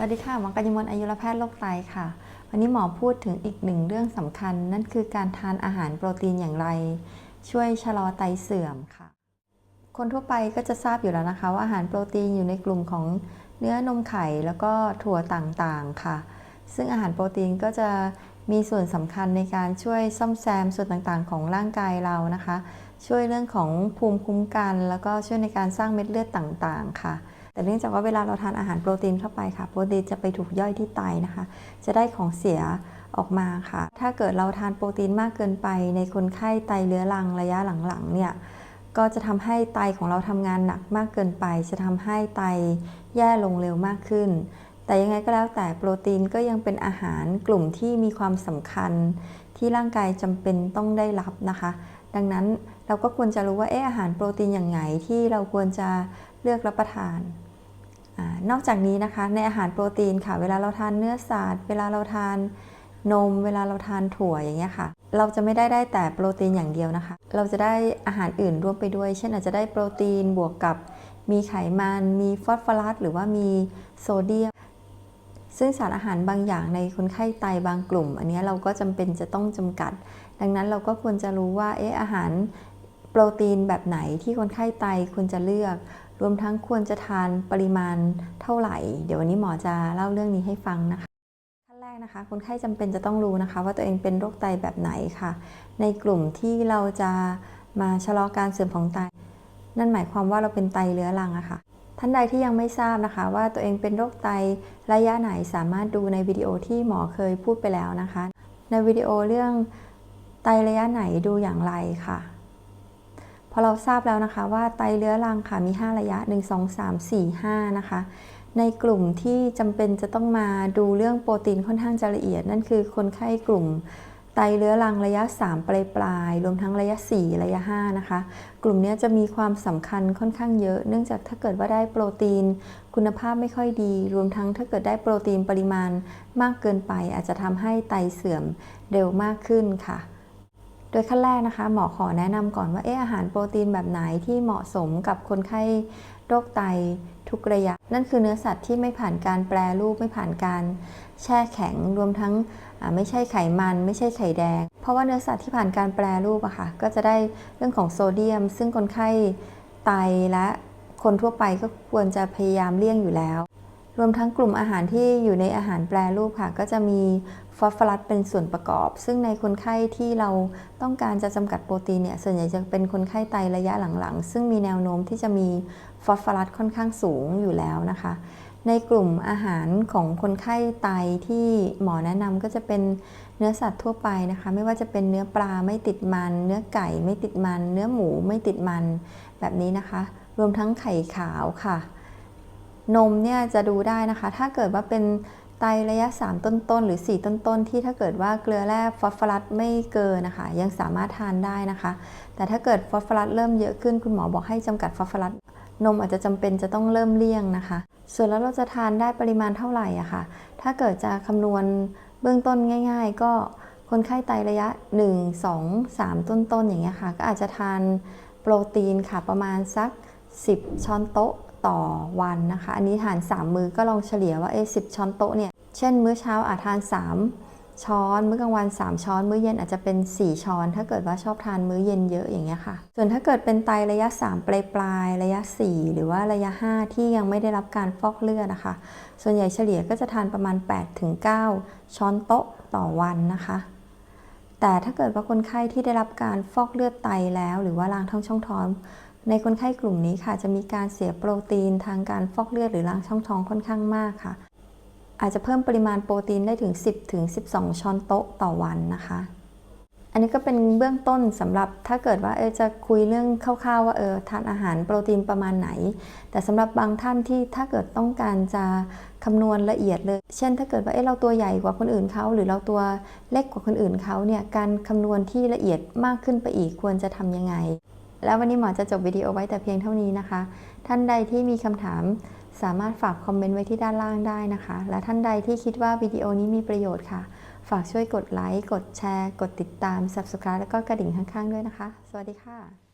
สวัสดีค่ะหมอกัญมลอายุรแพทย์โรคไตค่ะ วันนี้หมอพูดถึงอีกหนึ่งเรื่องสำคัญ นั่นคือการทานอาหารโปรตีนอย่างไร ช่วยชะลอไตเสื่อมค่ะ คนทั่วไปก็จะทราบอยู่แล้วนะคะ ว่าอาหารโปรตีนอยู่ในกลุ่มของเนื้อนมไข่แล้วก็ถั่วต่างๆค่ะ ซึ่งอาหารโปรตีนก็จะมีส่วนสำคัญในการช่วยซ่อมแซมส่วนต่างๆ ของร่างกายเรานะคะ ช่วยเรื่องของภูมิคุ้มกัน แล้วก็ช่วยในการสร้างเม็ดเลือดต่างๆ ค่ะ แต่เนื่องจากว่าเวลาเราทานอาหารโปรตีนเข้าไปค่ะ โปรตีนจะไปถูกย่อยที่ไตนะคะ จะได้ของเสียออกมาค่ะ ถ้าเกิดเราทานโปรตีนมากเกินไปในคนไข้ไตเรื้อรังระยะหลังๆเนี่ยก็จะทำให้ไตของเราทำงานหนักมากเกินไป จะทำให้ไตแย่ลงเร็วมากขึ้น แต่ยังไงก็แล้วแต่โปรตีนก็ยังเป็นอาหารกลุ่มที่มีความสำคัญ ที่ร่างกายจำเป็นต้องได้รับนะคะ ดังนั้นเราก็ควรจะรู้ว่าเอออาหารโปรตีนอย่างไงที่เราควรจะเลือกรับประทาน นอกจากนี้นะคะในอาหารโปรตีนค่ะ เวลาเราทานเนื้อสัตว์เวลาเราทานนม เวลาเราทานถั่วอย่างเงี้ยค่ะ เราจะไม่ได้ได้แต่โปรตีนอย่างเดียวนะคะ เราจะได้อาหารอื่นร่วมไปด้วย เช่นอาจจะได้โปรตีนบวกกับมีไขมัน มีฟอสฟอรัสหรือว่ามีโซเดียม ซึ่งสารอาหารบางอย่างในคนไข้ไตบางกลุ่ม อันนี้เราก็จำเป็นจะต้องจำกัด ดังนั้นเราก็ควรจะรู้ว่าเอออาหารโปรตีนแบบไหนที่คนไข้ไตควรจะเลือก รวมทั้งควรจะทานปริมาณเท่าไหร่ เดี๋ยววันนี้หมอจะเล่าเรื่องนี้ให้ฟังนะคะขั้นแรกนะคะคนไข้จำเป็นจะต้องรู้นะคะ ว่าตัวเองเป็นโรคไตแบบไหนค่ะ ในกลุ่มที่เราจะมาชะลอการเสื่อมของไต นั่นหมายความว่าเราเป็นไตเรื้อรังอะค่ะท่านใดที่ยังไม่ทราบนะคะ ว่าตัวเองเป็นโรคไตระยะไหนสามารถดูในวิดีโอที่หมอเคยพูดไปแล้วนะคะ ในวิดีโอเรื่องไตระยะไหนดูอย่างไรค่ะ อเราทราบแล้วนะคะว่าไตเรื้อรังค่ะมี 5 ระยะ 1 2 3 4 5 นะคะ ในกลุ่มที่จำเป็นจะต้องมาดูเรื่องโปรตีนค่อนข้างจะละเอียด นั่นคือคนไข้กลุ่มไตเรื้อรังระยะ 3 ปลายปลาย รวมทั้งระยะ 4 ระยะ 5 นะคะ กลุ่มนี้จะมีความสำคัญค่อนข้างเยอะ เนื่องจากถ้าเกิดว่าได้โปรตีนคุณภาพไม่ค่อยดี รวมทั้งถ้าเกิดได้โปรตีนปริมาณมากเกินไป อาจจะทำให้ไตเสื่อมเร็วมากขึ้นค่ะ โดยขั้นแรกนะคะหมอขอแนะนำก่อนว่าเอออาหารโปรตีนแบบไหนที่เหมาะสมกับคนไข้โรคไตทุกระยะ นั่นคือเนื้อสัตว์ที่ไม่ผ่านการแปรรูปไม่ผ่านการแช่แข็งรวมทั้งไม่ใช่ไขมัน ไม่ใช่ไข่แดง เพราะว่าเนื้อสัตว์ที่ผ่านการแปรรูปอะค่ะก็จะได้เรื่องของโซเดียม ซึ่งคนไข้ไตและคนทั่วไปก็ควรจะพยายามเลี่ยงอยู่แล้ว รวมทั้งกลุ่มอาหารที่อยู่ในอาหารแปรรูปค่ะ ก็จะมีฟอสฟอรัสเป็นส่วนประกอบ ซึ่งในคนไข้ที่เราต้องการจะจำกัดโปรตีนเนี่ย ส่วนใหญ่จะเป็นคนไข้ไตระยะหลังๆ ซึ่งมีแนวโน้มที่จะมีฟอสฟอรัสค่อนข้างสูงอยู่แล้วนะคะ ในกลุ่มอาหารของคนไข้ไตที่หมอแนะนำก็จะเป็นเนื้อสัตว์ทั่วไปนะคะ ไม่ว่าจะเป็นเนื้อปลาไม่ติดมัน เนื้อไก่ไม่ติดมัน เนื้อหมูไม่ติดมันแบบนี้นะคะ รวมทั้งไข่ขาวค่ะ นมเนี่ยจะดูได้นะคะ ถ้าเกิดว่าเป็นไตระยะ 3 ต้นๆ หรือ 4 ต้นๆ ที่ถ้าเกิดว่าเกลือแร่ฟอสฟอรัสไม่เกินนะคะ ยังสามารถทานได้นะคะ แต่ถ้าเกิดฟอสฟอรัสเริ่มเยอะขึ้นคุณหมอบอกให้จำกัดฟอสฟอรัสนมอาจจะจำเป็นจะต้องเริ่มเลี่ยงนะคะ ส่วนแล้วเราจะทานได้ปริมาณเท่าไหร่อะค่ะ ถ้าเกิดจะคำนวณเบื้องต้นง่าย ๆ ก็คนไข้ไตระยะ 1 2 3 ต้นๆ อย่างเงี้ยค่ะ ก็อาจจะทานโปรตีนค่ะประมาณสัก 10 ช้อนโต๊ะ ต่อวันนะคะ อันนี้ทาน 3 มือก็ลองเฉลี่ยว่าเอ๊ะ10ช้อนโต๊ะเนี่ย เช่น มื้อเช้าอาจทาน 3 ช้อน มื้อกลางวัน 3 ช้อน มื้อเย็นอาจจะเป็น 4 ช้อน ถ้าเกิดว่าชอบทานมื้อเย็นเยอะอย่างเงี้ยค่ะ ส่วนถ้าเกิดเป็นไตระยะ 3 ปลายปลายระยะ 4 หรือว่าระยะ 5 ที่ยังไม่ได้รับการฟอกเลือดนะคะ ส่วนใหญ่เฉลี่ยก็จะทานประมาณ 8-9 ช้อนโต๊ะต่อวันนะคะแต่ถ้าเกิดว่าคนไข้ที่ได้รับการฟอกเลือดไตแล้ว หรือว่าล้างท้องช่องท้อง ในคนไข้กลุ่มนี้ค่ะ จะมีการเสียโปรตีนทางการฟอกเลือดหรือล้างช่องท้องค่อนข้างมากค่ะ อาจจะเพิ่มปริมาณโปรตีนได้ถึง 10 ถึง 12 ช้อนโต๊ะต่อวันนะคะ อันนี้ก็เป็นเบื้องต้นสำหรับถ้าเกิดว่าเออจะคุยเรื่องคร่าวๆว่าเออทานอาหารโปรตีนประมาณไหน แต่สำหรับบางท่านที่ถ้าเกิดต้องการจะคำนวณละเอียดเลย เช่น ถ้าเกิดว่าเออเราตัวใหญ่กว่าคนอื่นเขาหรือเราตัวเล็กกว่าคนอื่นเขาเนี่ยการคำนวณที่ละเอียดมากขึ้นไปอีกควรจะทำยังไง แล้ววันนี้หมอจะจบวิดีโอไว้แต่เพียงเท่านี้นะคะ ท่านใดที่มีคำถามสามารถฝากคอมเมนต์ไว้ที่ด้านล่างได้นะคะ และท่านใดที่คิดว่าวิดีโอนี้มีประโยชน์ค่ะ ฝากช่วยกดไลค์ กดแชร์ กดติดตาม Subscribe แล้วก็กระดิ่งข้างๆด้วยนะคะ สวัสดีค่ะ